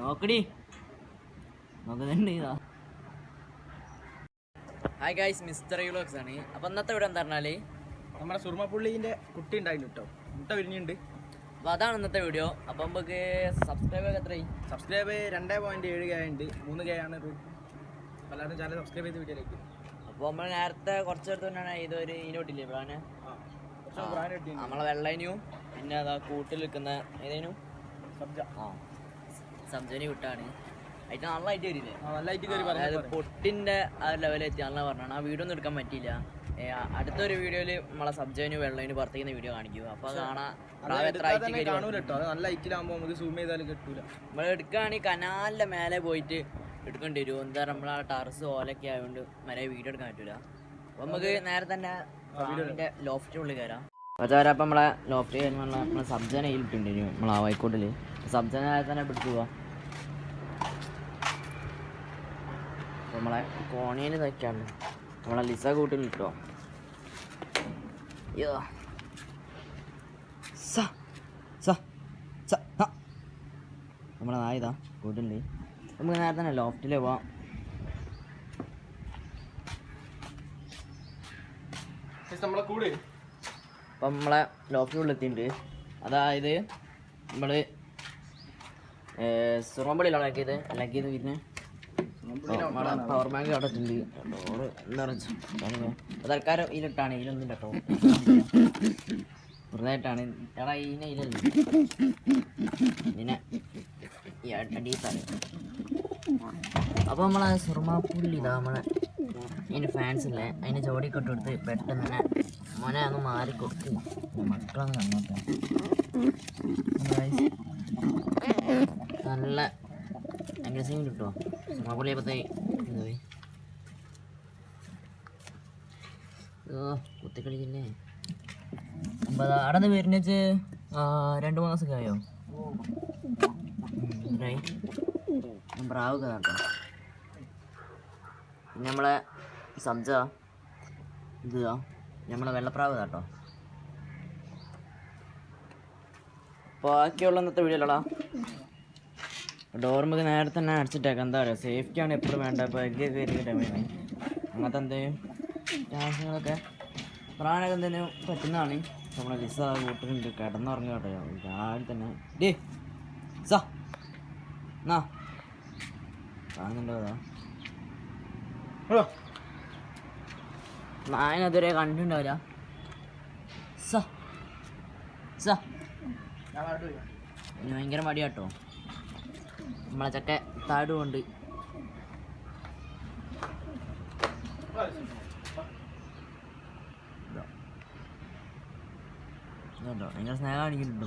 നോക്കടി. നോക്കുന്നുണ്ട് ഇതാ. Hi guys mister യുലോക്സ് ആണ്. അപ്പൊ ഇന്നത്തെ ഇവിടെ എന്താ പറഞ്ഞാൽ നമ്മുടെ സുർമപ്പുള്ളിന്റെ കുട്ടി ഉണ്ടായിരുന്നു കേട്ടോ മുട്ട വിരിഞ്ഞുണ്ട് അപ്പോൾ അതാണ് ഇന്നത്തെ വീഡിയോ അപ്പം നമുക്ക് സബ്സ്ക്രൈബ് ഒക്കെ എത്രയായി? സബ്സ്ക്രൈബ് രണ്ടേ പോയിന്റ് ഏഴ് കെ ഉണ്ട്. മൂന്ന് കെ ആണ് പലരും എല്ലാവരും ചാനൽ സബ്സ്ക്രൈബ് ചെയ്ത് വീഡിയോയിലേക്ക് അപ്പോൾ നമ്മൾ നേരത്തെ കുറച്ച് നേരത്തെ കൊണ്ടാണ് ഇതൊരു ഇനോട്ടില്ലേ ഇവിടെ കിട്ടിയിട്ടുണ്ട് നമ്മളെ വെള്ളൈനും പിന്നെ അതാ കൂട്ടിൽ നിൽക്കുന്ന ഏതേനും? സബ്ജ. ആ സബ്ജനി വിട്ടാണ്. അതിന് നല്ലതായിട്ട് വരില്ലേ? ആ നല്ലതായിട്ട് കയറി അതായത് പൊട്ടിന്റെ ആ ലെവലെത്തി നല്ല പറഞ്ഞാണ് ആ വീഡിയോ ഒന്നും എടുക്കാൻ പറ്റിയില്ല. അടുത്തൊരു വീഡിയോയിൽ നമ്മളെ സബ്ജവിന് വെള്ളവിന് പുറത്തേക്കുന്ന വീഡിയോ കാണിക്കും. അപ്പൊ നല്ല നമുക്ക് സൂം കിട്ടൂല. നമ്മൾ എടുക്കുകയാണെങ്കിൽ കനാലിന്റെ മേലെ പോയിട്ട് എടുക്കേണ്ടി വരും. എന്താ നമ്മളെ ടർസ് ഓലൊക്കെ ആയതുകൊണ്ട് മരെ വീഡിയോ എടുക്കാൻ പറ്റൂല. അപ്പൊ നമുക്ക് നേരെ തന്നെ ലോഫ്റ്റിനുള്ളിൽ കയറാം അപ്പൊ നമ്മളെ ലോഫ്റ്റ് കയറുമ്പോൾ നമ്മളെ സബ്ജന ഇട്ടിട്ടുണ്ട് നമ്മളെ ആ വൈക്കോട്ടിൽ സബ്ജന തന്നെ പിടിച്ചു പോവാ. നമ്മളെ കോണിയിൽ തയ്ക്കാണ് നമ്മളെ ലിസ കൂട്ടിൽ കിട്ടുമോ യോ സ സ സ നമ്മളെ നായതാ കൂട്ടുണ്ട്. നമുക്ക് നേരത്തെ തന്നെ ലോഫ്റ്റിൽ പോവാം. നമ്മളെ കൂടെ. അപ്പം നമ്മളെ ലോഫ്റ്റിനുള്ളിൽ എത്തിയിട്ടുണ്ട്. അതായത് നമ്മൾ സുറമ്പള്ളിയിലാണ് ഇളക്കിയത് ഇളക്കിയത് പിന്നെ? പവർ ബാങ്ക് അവിടെ ഡോറ് തൽക്കാലം ഇതിലിട്ടാണ് ഇതിലൊന്നും കേട്ടോ വെറുതായിട്ടാണ് എടാ ഇതിനെ ഇതിലല്ലേ? ഇതിനെ ഈ അപ്പോൾ നമ്മളെ സുർമാപ്പുള്ളി ഇതാ നമ്മളെ അതിന്റെ ഫാൻസ് ഇല്ലേ? അതിന് കൊട്ട് കൊടുത്ത് പെട്ടെന്ന് തന്നെ മോനെ ഒന്ന് മാറി കൊടുക്കും മക്കളൊന്ന് കണ്ടോട്ടെ നല്ല അഗ്രസീവ് കിട്ടുമോ സുർമാപ്പുള്ളി അപ്പത്തേ കുത്തിക്കളിക്കില്ലേ? അടന്ന് അവിടെ വരുന്ന വെച്ച് രണ്ട് മൂന്ന് ആയോ? എത്രയായി ബ്രാവ് കേട്ടോ പിന്നെ നമ്മളെ സബ്ജ ഇത് നമ്മളെ വെള്ളപ്രാവ് കേട്ടോ. ബാക്കിയുള്ള ഇന്നത്തെ വീഡിയോയിലടാ ഡോർമുക്ക് നേരത്തെ തന്നെ അടിച്ചിട്ടേക്കാം. എന്താ പറയുക സേഫ്റ്റിയാണ് എപ്പോഴും വേണ്ട? എഗ്ഗ് കയറിയിട്ട് വേണേ അങ്ങനത്തെ എന്തെങ്കിലും ചാൻസുകളൊക്കെ പ്രാണൊക്കെ എന്തെങ്കിലും പറ്റുന്നതാണ്. നമ്മുടെ ലിസ കൂട്ടുന്നുണ്ട് കിടന്നുറങ്ങി കേട്ടോ. രാവിലെ തന്നെ. ഡേ സാ നാ കാണുന്നുണ്ടോ നായനതുവരെ കണ്ടിട്ടുണ്ടാവില്ല. സ സ ഭയങ്കര മടിയാട്ടോ. നമ്മളെ ചക്ക താടുകൊണ്ട് ഇതുണ്ടോ ഭയങ്കര സ്നേഹം കാണിക്കുന്നുണ്ട്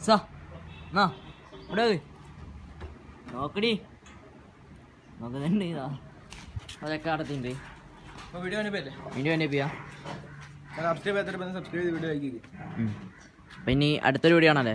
സ ഇവിടെ. നോക്കടി. നോക്കുന്നുണ്ട് ഇതാ. അതൊക്കെ അടത്തിണ്ട് വീഡിയോ വീഡിയോ സബ്സ്ക്രൈബ് സബ്സ്ക്രൈബ് ചെയ്ത് അപ്പം ഇനി അടുത്തൊരു വീഡിയോ ആണല്ലേ